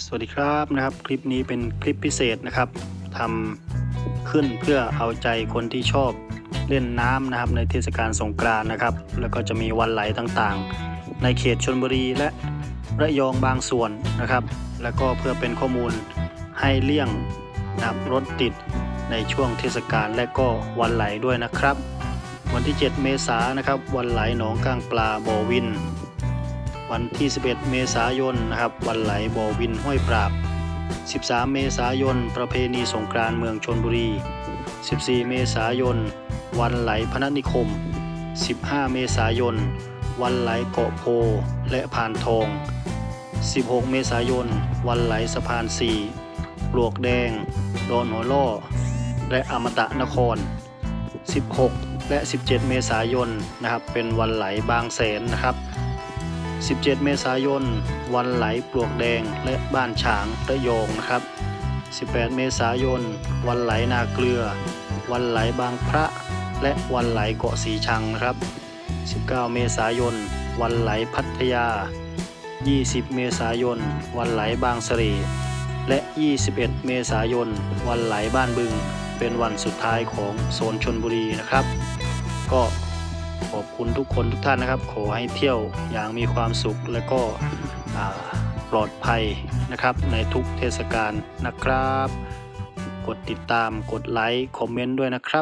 สวัสดีครับนะครับ คลิปนี้เป็นคลิปพิเศษนะครับทำขึ้นเพื่อเอาใจคนที่ชอบเล่นน้ำนะครับในเทศกาลสงกรานต์นะครับ แล้วก็จะมีวันไหลต่างๆ ในเขตชลบุรีและระยองบางส่วนนะครับ แล้วก็เพื่อเป็นข้อมูลให้เลี่ยงนะครับรถติดในช่วงเทศกาลและก็วันไหลด้วยนะครับ วันที่ 7 เมษายนนะครับ วันไหลหนองก้างปลาบ่อวิน วันที่ 11 เมษายนนะครับ วันไหลบ่อวินห้วยปราบ 13 เมษายน ประเพณีสงกรานต์เมืองชนบุรี 14 เมษายน วันไหลพนัสนิคม 15 เมษายน วันไหลเกาะโพและพานทอง 16 เมษายน วันไหลสะพานสี่ปลวกแดง ดอนหัวล่อ และอมตะนคร 16 และ 17 เมษายนนะครับ เป็นวันไหลบางแสนนะครับ 17 เมษายน วันไหลปลวกแดงและบ้านฉางระยองนะครับ 18 เมษายน วันไหลนาเกลือ วันไหลบางพระ และวันไหลเกาะสีชังนะครับ 19 เมษายน วันไหลพัทยา 20 เมษายน วันไหลบางเสร่และ 21 เมษายน วันไหลบ้านบึง เป็นวันสุดท้ายของโซนชนบุรีนะครับ ก็ ขอบคุณทุกคนทุกท่านนะครับ ขอให้เที่ยวอย่างมีความสุขและก็ปลอดภัยนะครับในทุกเทศกาลนะครับ กดติดตามกดไลค์คอมเมนต์ด้วยนะครับ